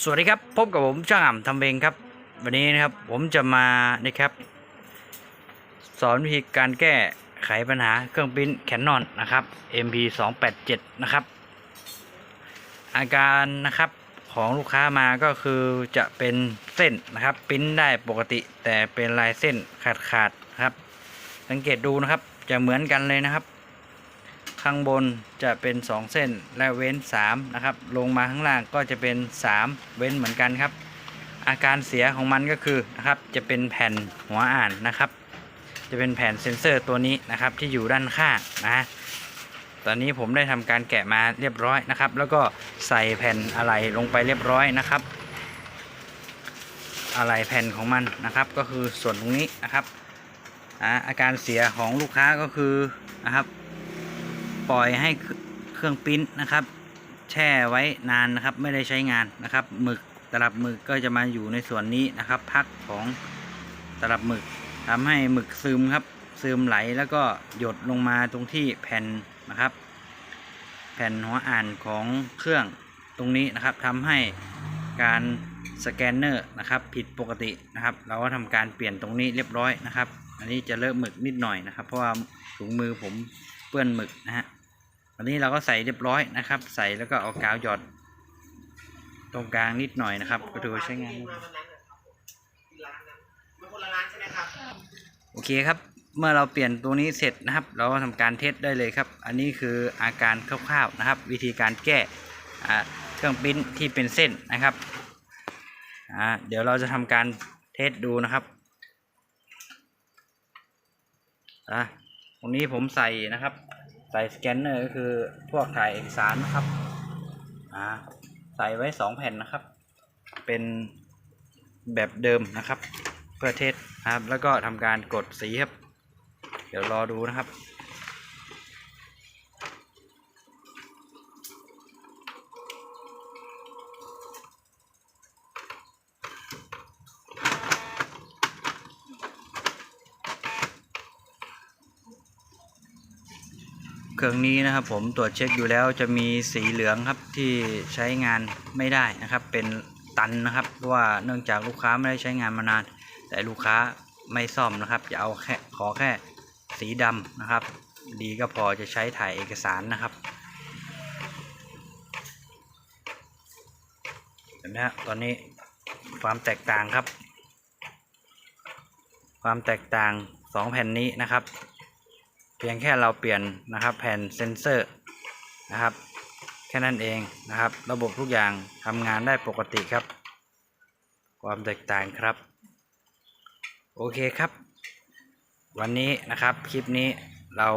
สวัสดีครับ พบกับผมช่างอ่ำทำเองครับ วันนี้นะครับผมจะมานะครับ สอนวิธีการแก้ไขปัญหาเครื่องปริ้นแคนนอนนะครับ MP 2 8 7นะครับ อาการนะครับของลูกค้ามาก็คือจะเป็นเส้นนะครับปริ้นได้ปกติแต่เป็นลายเส้นขาดขาดครับ สังเกตดูนะครับจะเหมือนกันเลยนะครับ ข้างบนจะเป็น 2 เส้นและเว้น 3 นะครับ ลงมาข้างล่างก็จะเป็น 3 เว้นเหมือนกันครับ อาการเสียของมันก็คือนะครับจะเป็นแผ่นหัวอ่านนะครับ จะเป็นแผ่นเซ็นเซอร์ตัวนี้นะครับที่อยู่ด้านข้างนะตอนนี้ผมได้ทำการแกะมาเรียบร้อยนะครับ แล้วก็ใส่แผ่นอะไหล่ลงไปเรียบร้อยนะครับ อะไหล่แผ่นของมันนะครับ ก็คือส่วนตรงนี้นะครับอาการเสียของลูกค้าก็คือนะครับ ปล่อยให้เครื่องปิ้นนะครับ แช่ไว้นานนะครับ ไม่ได้ใช้งานนะครับหมึกตลับหมึกก็จะมาอยู่ในส่วนนี้นะครับ พักของตลับหมึกทำให้หมึกซึมครับ ซึมไหลแล้วก็หยดลงมาตรงที่แผ่นนะครับ แผ่นหัวอ่านของเครื่องตรงนี้นะครับทำให้การสแกนเนอร์นะครับ ผิดปกตินะครับ เราก็ทำการเปลี่ยนตรงนี้เรียบร้อยนะครับ อันนี้จะเลอะหมึกนิดหน่อยนะครับ เพราะว่าถุงมือผมเปื้อนหมึกนะฮะ อันนี้เราก็ใส่เรียบร้อยนะครับ ใส่แล้วก็เอากาวหยอด ตรงกลางนิดหน่อยนะครับ ก็ถือว่าใช้งานได้มาวันนั้นนะครับผมที่ร้านนั้นมันคนละร้านใช่ไหมโอเคครับ เมื่อเราเปลี่ยนตัวนี้เสร็จนะครับ เราก็ทำการเทสได้เลยครับ อันนี้คืออาการคร่าวๆนะครับ วิธีการแก้เครื่องปริ้นที่เป็นเส้นนะครับเดี๋ยวเราจะทำการเทสดูนะครับตรงนี้ผมใส่นะครับ ใส่สแกนเนอร์ก็คือพวกถ่ายเอกสารนะครับอ่าใส่ไว้สองแผ่นนะครับ เป็นแบบเดิมนะครับ เพื่อเทสครับ แล้วก็ทำการกดสีครับ เดี๋ยวรอดูนะครับ เครื่องนี้นะครับ ผมตรวจเช็คดูแล้วจะมีสีเหลืองครับที่ใช้งานไม่ได้นะครับ เป็นตันนะครับเพราะว่าเนื่องจากลูกค้าไม่ได้ใช้งานมานาน แต่ลูกค้าไม่ซ่อมนะครับจะเอาแค่ขอแค่สีดำนะครับ ดีก็พอจะใช้ถ่ายเอกสารนะครับเห็นไหมฮะตอนนี้ความแตกต่างครับ ความแตกต่างสองแผ่นนี้นะครับ พียงแค่เราเปลี่ยนนะครับแผ่นเซ็นเซอร์นะครับแค่นั้นเองนะครับ ระบบทุกอย่างทำงานได้ปกติครับ ความแตกต่างครับ โอเคครับ วันนี้นะครับคลิปนี้เรา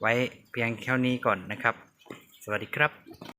ไว้เพียงเท่านี้ก่อนนะครับ สวัสดีครับ